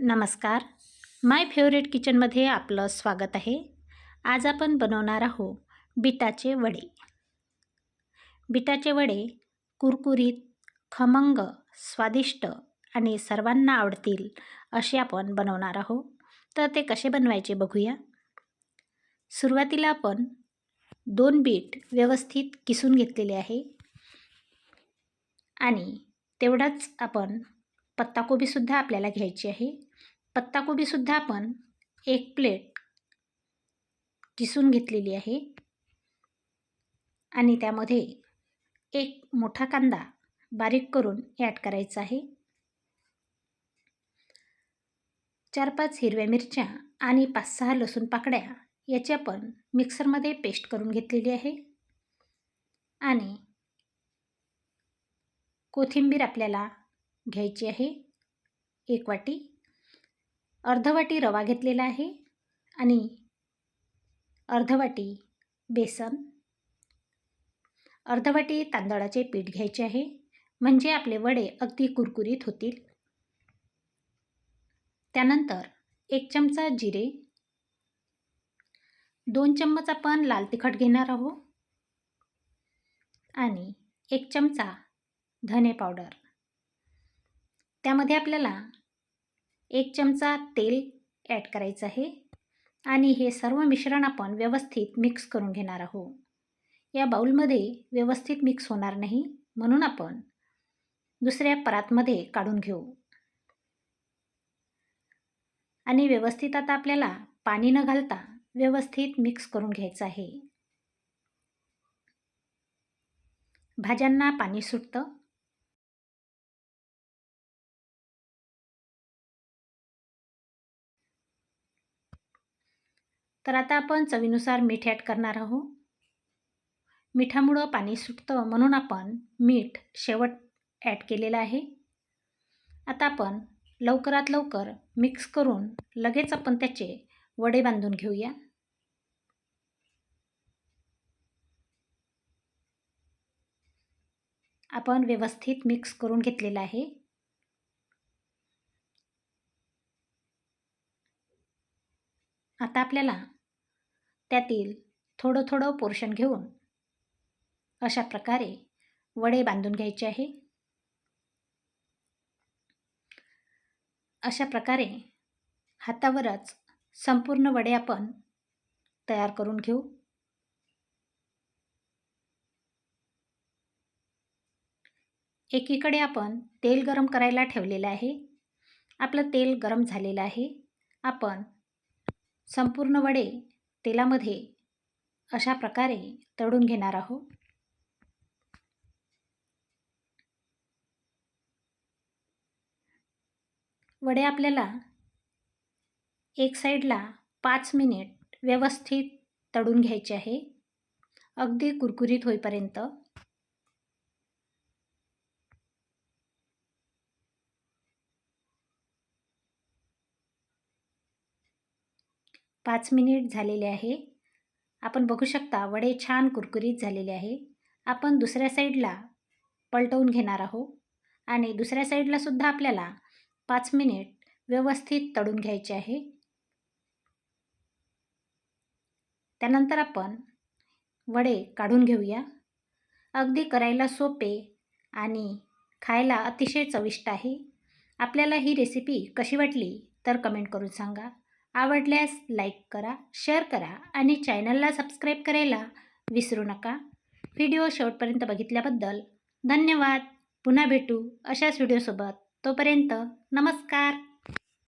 नमस्कार. माय फेवरेट किचनमध्ये आपलं स्वागत आहे. आज आपण बनवणार आहोत बिटाचे वडे. बिटाचे वडे कुरकुरीत खमंग स्वादिष्ट आणि सर्वांना आवडतील असे आपण बनवणार आहोत. तर ते कसे बनवायचे बघूया. सुरुवातीला आपण दोन बीट व्यवस्थित किसून घेतलेले आहे. आणि तेवढाच आपण पत्ताकोबीसुद्धा आपल्याला घ्यायची आहे. पत्ताकोबीसुद्धा आपण एक प्लेट किसून घेतलेली आहे. आणि त्यामध्ये एक मोठा कांदा बारीक करून ॲड करायचा आहे. चार पाच हिरव्या मिरच्या आणि पाच सहा लसूण पाकड्या याची आपण मिक्सरमध्ये पेस्ट करून घेतलेली आहे. आणि कोथिंबीर आपल्याला घ्यायची आहे. एक वाटी. अर्ध वाटी रवा घेतलेला आहे आणि अर्धवाटी बेसन. अर्धवाटी तांदळाचे पीठ घ्यायचे आहे. म्हणजे आपले वडे अगदी कुरकुरीत होतील. त्यानंतर एक चमचा जिरे. दोन चम्मच आपण लाल तिखट घेणार आहोत. आणि एक चमचा धने पावडर. त्यामध्ये आपल्याला एक चमचा तेल ॲड करायचं आहे. आणि हे सर्व मिश्रण आपण व्यवस्थित मिक्स करून घेणार आहोत. या बाऊलमध्ये व्यवस्थित मिक्स होणार नाही. म्हणून आपण दुसऱ्या परातमध्ये काढून घेऊ. आणि व्यवस्थित आता आपल्याला पाणी न घालता व्यवस्थित मिक्स करून घ्यायचं आहे. भाज्यांना पाणी सुटतं. तर आता आपण चवीनुसार मीठ ॲड करणार आहोत. मिठामुळं पाणी सुटतं म्हणून आपण मीठ शेवट ॲड केलेलं आहे. आता आपण लवकरात लवकर मिक्स करून लगेच आपण त्याचे वडे बांधून घेऊया. आपण व्यवस्थित मिक्स करून घेतलेलं आहे. आता आपल्याला त्यातील थोडं थोडं पोर्शन घेऊन अशा प्रकारे वडे बांधून घ्यायचे आहे. अशा प्रकारे हातावरच संपूर्ण वडे आपण तयार करून घेऊ. एकीकडे आपण तेल गरम करायला ठेवलेलं आहे. आपलं तेल गरम झालेलं आहे. आपण संपूर्ण वडे तेलामध्ये अशा प्रकारे तळून घेणार आहोत. वडे आपल्याला एक साईडला पाच मिनिट व्यवस्थित तळून घ्यायचे आहे. अगदी कुरकुरीत होईपर्यंत पाच मिनिट झालेले आहे. आपण बघू शकता वडे छान कुरकुरीत झालेले आहे. आपण दुसऱ्या साईडला पलटवून घेणार आहोत. आणि दुसऱ्या साईडला सुद्धा आपल्याला पाच मिनिट व्यवस्थित तळून घ्यायचे आहे. त्यानंतर आपण वडे काढून घेऊया. अगदी करायला सोपे आणि खायला अतिशय चविष्ट आहे. आपल्याला ही रेसिपी कशी वाटली तर कमेंट करून सांगा. आवडल्यास लाईक करा शेअर करा आणि चॅनलला सबस्क्राईब करायला विसरू नका. व्हिडिओ शेवटपर्यंत बघितल्याबद्दल धन्यवाद. पुन्हा भेटू अशाच व्हिडिओसोबत. तोपर्यंत नमस्कार.